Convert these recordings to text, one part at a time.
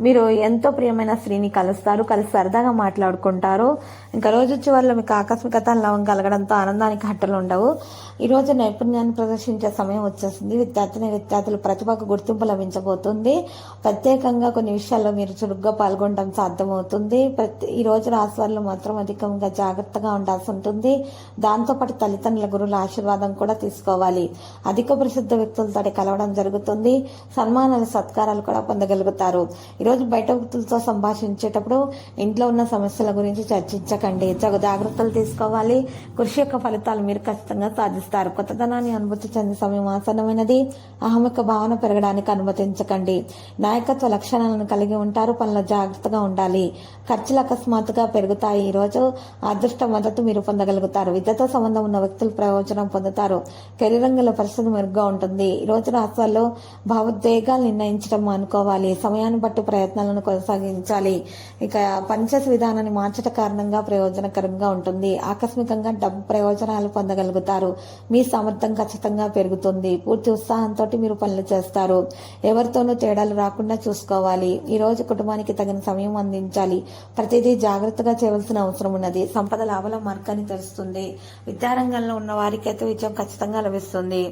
మీరు ఎంతో ప్రియమైన స్త్రీని కలుస్తారు కలిసి సరదాగా మాట్లాడుకుంటారు. ఇంకా రోజు చివరిలో మీకు ఆకస్మికత లవం కలగడంతో ఆనందానికి హట్టలు ఉండవు. ఈరోజు నైపుణ్యాన్ని ప్రదర్శించే సమయం వచ్చేసింది. విద్యార్థిని విద్యార్థులు ప్రతిభకు గుర్తింపు లభించబోతుంది. ప్రత్యేకంగా కొన్ని విషయాల్లో మీరు చురుగ్గా పాల్గొనడం సాధ్యమవుతుంది. ప్రతి ఈ రోజు రాశి మాత్రం అధికంగా జాగ్రత్తగా ఉండాల్సి ఉంటుంది. దాంతోపాటు తల్లిదండ్రుల గురువుల ఆశీర్వాదం కూడా తీసుకోవాలి. అధిక ప్రసిద్ధ వ్యక్తులతో కలవడం జరుగుతుంది. సన్మానాలు సత్కారాలు కూడా పొందగలుగుతారు. ఈరోజు బయట వ్యక్తులతో సంభాషించేటప్పుడు ఇంట్లో ఉన్న సమస్యల గురించి చర్చించకండి. తగు జాగ్రత్తలు తీసుకోవాలి. కృషి యొక్క ఫలితాలు మీరు ఖచ్చితంగా సాధిస్తారు. కొత్తదనాన్ని అనుభూతి చెందే సమయం ఆసన్నమైనది. అహమిక భావన పెరగడానికి అనుమతించకండి. నాయకత్వ లక్షణాలను కలిగి ఉంటారు. పనులు జాగ్రత్తగా ఉండాలి. ఖర్చులు అకస్మాత్తుగా పెరుగుతాయి. ఈరోజు అదృష్ట మద్దతు మీరు పొందగలుగుతారు. విద్యతో సంబంధం ఉన్న వ్యక్తులు ప్రయోజనం పొందుతారు. కెరీర్ రంగంలో పరిస్థితి మెరుగ్గా ఉంటుంది. ఈ రోజు రాష్ట్రాల్లో భావోద్వేగాలు నిర్ణయించడం అనుకోవాలి సమయాన్ని బట్టి ప్రయత్నాలను కొనసాగించాలి. ఇక పనిచేసే విధానాన్ని మార్చట కారణంగా ప్రయోజనకరంగా ఉంటుంది. ఆకస్మికంగా డబ్బు ప్రయోజనాలు పొందగలుగుతారు. మీ సామర్థ్యం ఖచ్చితంగా పెరుగుతుంది. పూర్తి ఉత్సాహంతో మీరు పనులు చేస్తారు. ఎవరితోనూ తేడాలు రాకుండా చూసుకోవాలి. ఈ రోజు కుటుంబానికి తగిన సమయం అందించాలి. ప్రతిదీ జాగ్రత్తగా చేయవలసిన అవసరం ఉన్నది. సంపద లాభాల మార్గాన్ని తెలుస్తుంది విద్యారంగంలో ఉన్న వారికైతే విజయం ఖచ్చితంగా లభిస్తుంది.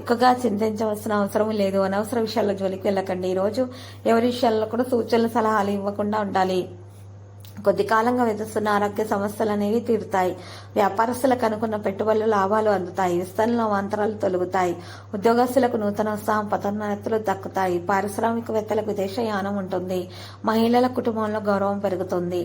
ఎక్కువగా చింతించవలసిన అవసరం లేదు. అనవసర విషయాల్లో జోలికి వెళ్ళకండి. ఈ రోజు ఎవరి విషయాల్లో కూడా సూచనలు సలహాలు ఇవ్వకుండా ఉండాలి. కొద్ది కాలంగా ఎదుస్తున్న ఆరోగ్య సమస్యలు అనేవి తీరుతాయి. వ్యాపారస్తులకు అనుకున్న పెట్టుబడులు లాభాలు అందుతాయి. విస్తరణలో అంతరాలు తొలుగుతాయి. ఉద్యోగస్తులకు నూతన ఉత్సాహం పదోన్నతులు దక్కుతాయి. పారిశ్రామికవేత్తలకు విదేశ యానం ఉంటుంది. మహిళల కుటుంబంలో గౌరవం పెరుగుతుంది.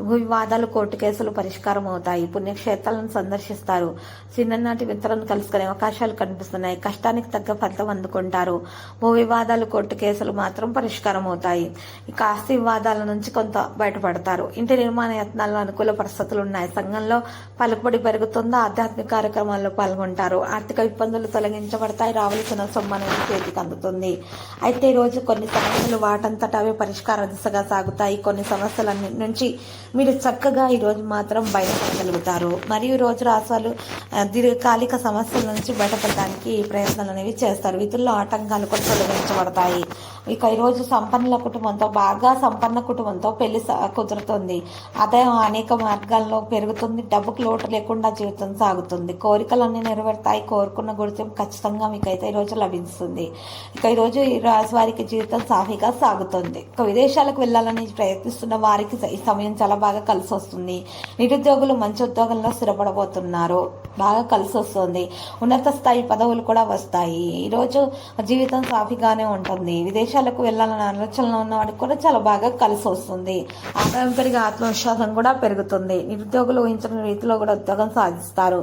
భూ వివాదాలు కోర్టు కేసులు పరిష్కారం అవుతాయి. పుణ్యక్షేత్రాలను సందర్శిస్తారు. చిన్ననాటి మిత్రులను కలుసుకునే అవకాశాలు కనిపిస్తున్నాయి. కష్టానికి తగ్గ ఫలితం అందుకుంటారు. భూ వివాదాలు కోర్టు కేసులు మాత్రం పరిష్కారం అవుతాయి. ఇక ఆస్తి వివాదాల నుంచి కొంత బయటపడతారు. ఇంటి నిర్మాణ యత్నాల్లో అనుకూల పరిస్థితులు ఉన్నాయి. సంఘంలో పలుకుబడి పెరుగుతుందో? ఆధ్యాత్మిక కార్యక్రమాల్లో పాల్గొంటారు. ఆర్థిక ఇబ్బందులు తొలగించబడతాయి. రావలసిన సొమ్ము అనేది చేతికి అందుతుంది. అయితే ఈ రోజు కొన్ని సమస్యలు వాటంతట అవే పరిష్కార దిశగా సాగుతాయి. కొన్ని సమస్యలన్నిటి నుంచి మీరు చక్కగా ఈరోజు మాత్రం బయటపడగలుగుతారు. మరియు రోజు రాసాలు దీర్ఘకాలిక సమస్యల నుంచి బయటపడడానికి ప్రయత్నాలు అనేవి చేస్తారు. వీటిల్లో ఆటంకాలు కూడా తొలగించబడతాయి. ఇక ఈరోజు సంపన్నుల కుటుంబంతో బాగా సంపన్న కుటుంబంతో పెళ్ళి స- కుదురుతుంది. ఆదాయం అనేక మార్గాల్లో పెరుగుతుంది. డబ్బుకు లోటు లేకుండా జీవితం సాగుతుంది. కోరికలన్నీ నెరవేరుతాయి. కోరుకున్న గుర్తింపు ఖచ్చితంగా మీకైతే ఈ రోజు లభిస్తుంది. ఇక ఈ రోజు ఈ రాశి వారికి జీవితం సాఫీగా సాగుతుంది. ఇక విదేశాలకు వెళ్ళాలని ప్రయత్నిస్తున్న వారికి ఈ సమయం చాలా బాగా కలిసి వస్తుంది. నిరుద్యోగులు మంచి ఉద్యోగంలో స్థిరపడబోతున్నారు. బాగా కలిసి వస్తుంది. ఉన్నత స్థాయి పదవులు కూడా వస్తాయి. ఈరోజు జీవితం సాఫీగానే ఉంటుంది. విదేశాలకు వెళ్ళాలనే ఆలోచనలో ఉన్న వాడికి కూడా చాలా బాగా కలిసి వస్తుంది. ఆదాయం పెరిగే ఆత్మవిశ్వాసం కూడా పెరుగుతుంది. నిరుద్యోగులు ఊహించిన రీతిలో కూడా ఉద్యోగం సాధిస్తారు.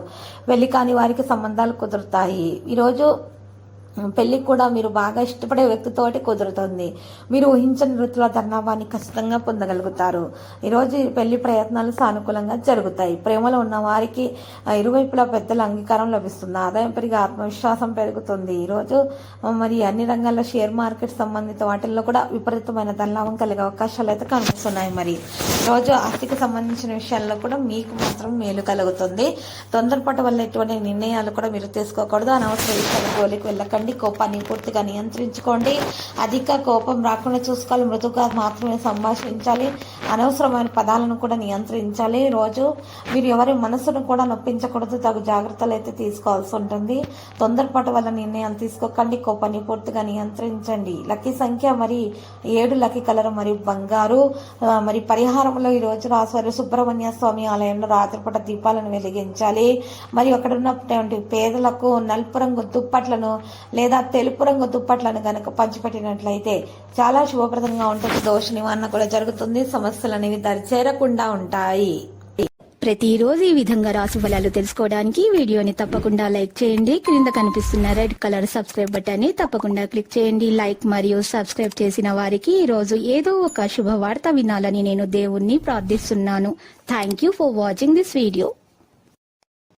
వెళ్ళి కాని వారికి సంబంధాలు కుదురుతాయి. ఈరోజు పెళ్ళికి కూడా మీరు బాగా ఇష్టపడే వ్యక్తితోటి కుదురుతుంది. మీరు ఊహించని వృత్తుల ధర్నాభాన్ని ఖచ్చితంగా పొందగలుగుతారు. ఈరోజు పెళ్ళి ప్రయత్నాలు సానుకూలంగా జరుగుతాయి. ప్రేమలో ఉన్న వారికి ఇరువైపులా పెద్దల అంగీకారం లభిస్తుంది. ఆదాయం పెరిగి ఆత్మవిశ్వాసం పెరుగుతుంది. ఈరోజు మరి అన్ని రంగాల్లో షేర్ మార్కెట్ సంబంధిత వాటిల్లో కూడా విపరీతమైన ధనలాభం కలిగే అవకాశాలు అయితే కనిపిస్తున్నాయి మరి. ఈరోజు ఆస్తికి సంబంధించిన విషయాల్లో కూడా మీకు మాత్రం మేలు కలుగుతుంది. తొందరపాటు వల్ల ఎటువంటి నిర్ణయాలు కూడా మీరు తీసుకోకూడదు. అనవసర విషయాలు గోలికి వెళ్ళకండి. కోపాన్ని పూర్తిగా నియంత్రించుకోండి. అధిక కోపం రాకుండా చూసుకోవాలి. మృదుగా మాత్రమే సంభాషించాలి. అనవసరమైన పదాలను కూడా నియంత్రించాలి. రోజు మీరు ఎవరి మనసును కూడా నొప్పించకూడదు. తగు జాగ్రత్తలు అయితే తీసుకోవాల్సి ఉంటుంది. తొందరపాటు వల్ల నిర్ణయాలు తీసుకోకండి. కోపాన్ని పూర్తిగా నియంత్రించండి. లక్కీ సంఖ్య మరి ఏడు లక్కీ కలర్ మరియు బంగారు. మరి పరిహారంలో ఈ రోజు రాశారు సుబ్రహ్మణ్య స్వామి ఆలయంలో రాత్రిపూట దీపాలను వెలిగించాలి. మరియు అక్కడ ఉన్నటువంటి పేదలకు నలుపు రంగు దుప్పట్లను లేదా తెలుపు రంగు దుప్పట్లను కనుక పంచిపెట్టినట్లయితే చాలా శుభప్రదంగా ఉంటుంది. దోష నివారణ కూడా జరుగుతుంది. సమస్యలు అనేవి దరిచేరకుండా ఉంటాయి. ప్రతిరోజు ఈ విధంగా రాశిఫలాలు తెలుసుకోవడానికి వీడియోని తప్పకుండా లైక్ చేయండి. క్రింద కనిపిస్తున్న రెడ్ కలర్ సబ్స్క్రైబ్ బటన్ని తప్పకుండా క్లిక్ చేయండి. లైక్ మరియు సబ్స్క్రైబ్ చేసిన వారికి ఈ రోజు ఏదో ఒక శుభవార్త వినాలని నేను దేవుణ్ణి ప్రార్థిస్తున్నాను. Thank you for watching this video